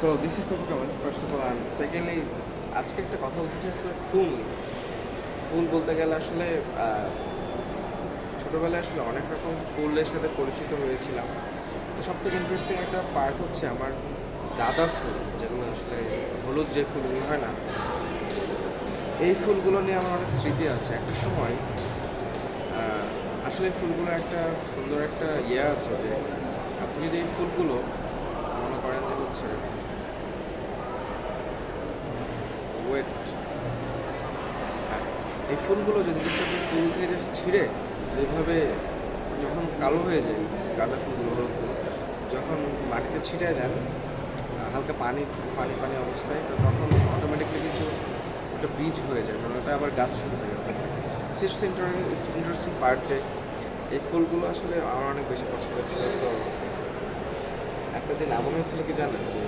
So this is not comment first of all and secondly আজকে একটা কথা বলতে চাই আসলে ফুল ফুল বলতে গেলে আসলে ছোটোবেলায় আসলে অনেক রকম ফুলের সাথে পরিচিত হয়েছিলাম। তো সব থেকে ইন্টারেস্টিং একটা পার্ট হচ্ছে আমার গাঁদা ফুল, যেগুলো আসলে হলুদ যে ফুলগুলো হয় না, এই ফুলগুলো নিয়ে আমার অনেক স্মৃতি আছে। একটা সময় আসলে ফুলগুলো একটা সুন্দর একটা ইয়ে আছে যে, আপনি যদি এই ফুলগুলো মনে করেন যে হচ্ছে ওয়েট এই ফুলগুলো যদি ফুল থেকে জাস্ট ছিঁড়ে এইভাবে যখন কালো হয়ে যায়, গাঁদা ফুলগুলো হলুদগুলো যখন মাটিতে ছিটায় দেন হালকা পানি পানি পানি অবস্থায়, তো তখন অটোমেটিকলি কিছু ওটা বীজ হয়ে যায় মানে ওটা আবার গাছ শুরু হয়ে যাবে। ইন্টারেস্টিং পার্ট যে এই ফুলগুলো আসলে আমার অনেক বেশি পছন্দ ছিল। তো একটা দিন এমন হয়েছিল কি জানেন? যে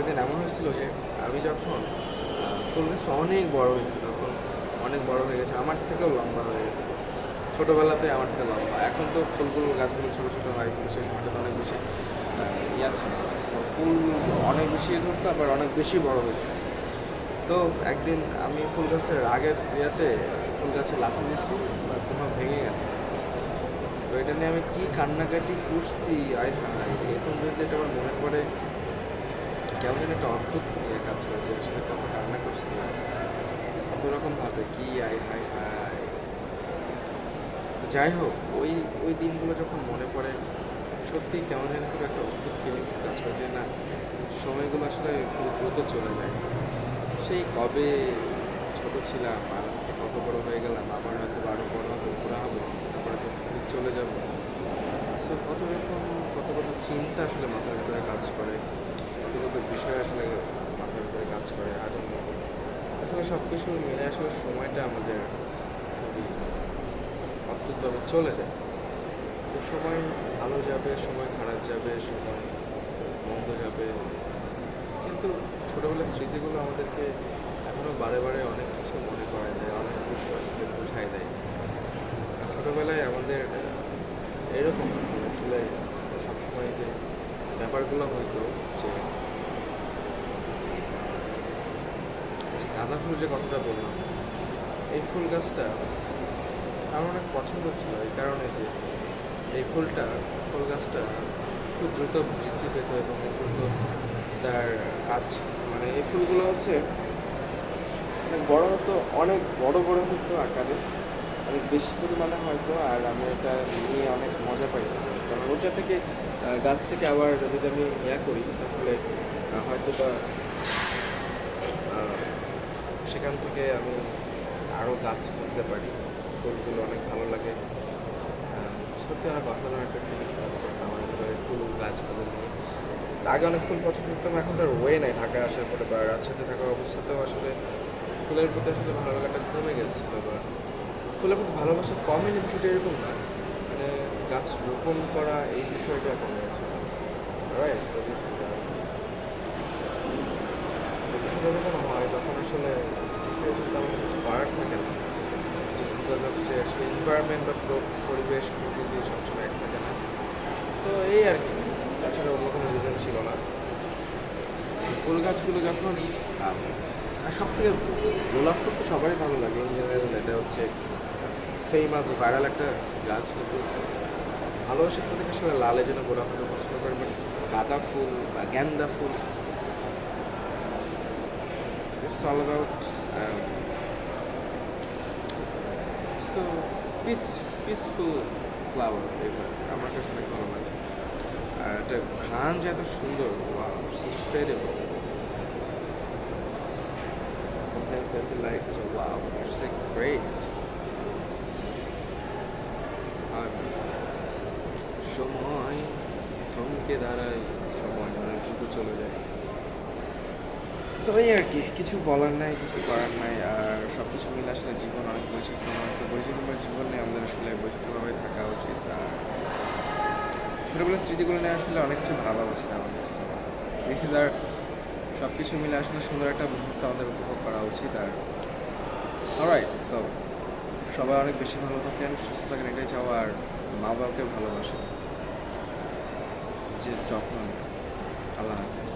একটা দিন এমন হয়েছিল যে আমি যখন ফুল গাছটা অনেক বড় হয়েছে তখন অনেক বড় হয়ে গেছে আমার থেকেও লম্বা হয়ে গেছে। ছোটোবেলাতে আমার থেকে লম্বা। এখন তো ফুলগুলো গাছগুলো ছোটো ছোটো হয় কিন্তু সেই সময়টাতে অনেক বেশি ইয়া ছিল। So, ফুল অনেক বেশি ধরতো আবার অনেক বেশি বড় হতো তো একদিন আমি ফুল গাছটার আগের ইয়েতে ফুল গাছে লাথি দিচ্ছি বা আমার ভেঙে গেছে। তো এটা নিয়ে আমি কী কান্নাকাটি করছি আয় হায় এখন যদি এটা আমার মনে পড়ে কেমন একটা অদ্ভুত ইয়ে কাজ করেছে, আসলে কত কান্না করছি, কত রকম ভাবে, কি, আয়, হায় হায়। যাই হোক, ওই ওই দিনগুলো যখন মনে পড়ে, সত্যি কেমন যেন খুব একটা অদ্ভুত ফিলিংস কাজ করে যে, না, সময়গুলো আসলে খুব দ্রুত চলে যায়। সেই কবে ছোট ছিলাম, আর আজকে কত বড় হয়ে গেলাম, আবার হয়তো আরও বড় হব, বুড়া হব, তারপরে তো চলে যাব। সো কত রকম, কত কত চিন্তা আসলে মাথার ভিতরে কাজ করে। বিষয় আসলে মাথার ভিতরে কাজ করে। আর আসলে সব কিছু মিলে আসলে সময়টা আমাদের খুবই অদ্ভুতভাবে চলে যায়। তো সময় ভালো যাবে, সময় খারাপ যাবে, সময় মন্দ যাবে। কিন্তু ছোটোবেলার স্মৃতিগুলো আমাদেরকে এখনও বারে বারে অনেক কিছু মনে করায় দেয়, অনেক কিছু আসলে বোঝাই দেয়। ছোটোবেলায় আমাদের, এরকম আসলে সবসময় যে ব্যাপারগুলো হয়তো যে যে গাঁদা ফুল যে কথাটা বললাম, এই ফুল গাছটা আমার অনেক পছন্দ ছিল এই কারণে যে এই ফুলটা, ফুল গাছটা খুব দ্রুত বৃদ্ধি পেত এবং দ্রুত তার কাজ মানে এই ফুলগুলো হচ্ছে অনেক বড় হতো, অনেক বড় বড় হতো আকারে, অনেক বেশি পরিমাণে হয়তো, আর আমি এটা নিয়ে অনেক মজা পাই। কারণ ওটা থেকে গাছ থেকে আবার যদি আমি ইয়া করি, তাহলে হয়তো বা সেখান থেকে আমি আরও গাছ করতে পারি। ফুলগুলো অনেক ভালো লাগে। সত্যি অনেক অসাধারণ একটা ফিলিংস কাজ করতো আমার ফুল গাছগুলো নিয়ে। আগে অনেক ফুল পছন্দ করতাম, এখন তার ওয়ে নাই ঢাকায় আসার পরে বা রাজশাহীতে থাকা অবস্থাতেও আসলে ফুলের প্রতি আসলে ভালো লাগাটা কমে গেছিল বা ফুলের প্রতি ভালোবাসা কমেনি বিষয়টা এরকম না। মানে গাছ রোপণ করা এই বিষয়টা কমে গেছে। রাইট যখন হয়, তখন আসলে কিছু কিছু করার থাকে না। জাস্ট বিকজ অফ যে আসলে এনভায়রনমেন্ট বা প্র- পরিবেশ, প্রকৃতি সবসময় এক থাকে না। তো এই আর কি, তাছাড়া অন্য কোনো রিজন ছিল না। ফুল গাছগুলো যখন আর সব থেকে গোলাপ ফুল তো সবারই ভালো লাগে ইন জেনারেল এটা হচ্ছে ফেমাস ভাইরাল একটা গাছ, কিন্তু ভালোবাসার প্রতি আসলে লালে যেন গোলাপ ফুল পছন্দ করে বাট গাঁদা ফুল বা গ্যান্দা ফুল it's all about so peace peaceful flower আমার কাছে অনেক ভালো লাগে আর এটা ঘ্রাণ যে এত সুন্দর incredible Sometimes I feel like, so wow, it's like great. আর সময় থমকে দাঁড়ায় সময় অনেক দ্রুত চলে যায় সো এই আর কি, কিছু বলার নাই, কিছু করার নাই, আর সব কিছু মিলে আসলে জীবন অনেক বৈচিত্র্যময় আছে বৈচিত্র্যময় জীবনে আমাদের আসলে বৈচিত্র্যভাবে থাকা উচিত, আর ছোটোবেলার স্মৃতিগুলো নিয়ে আসলে অনেক কিছু ভাবা উচিত আমাদের। দিস ইজ আর সব কিছু মিলে আসলে সুন্দর একটা মুহূর্ত আমাদের উপভোগ করা উচিত, আর অলরাইট সো সবাই অনেক বেশি ভালো থাকেন, সুস্থ থাকেন, এটাই চাওয়া আর মা বাবাকে ভালোবাসেন। যে যত্ন আল্লাহ হাফিজ।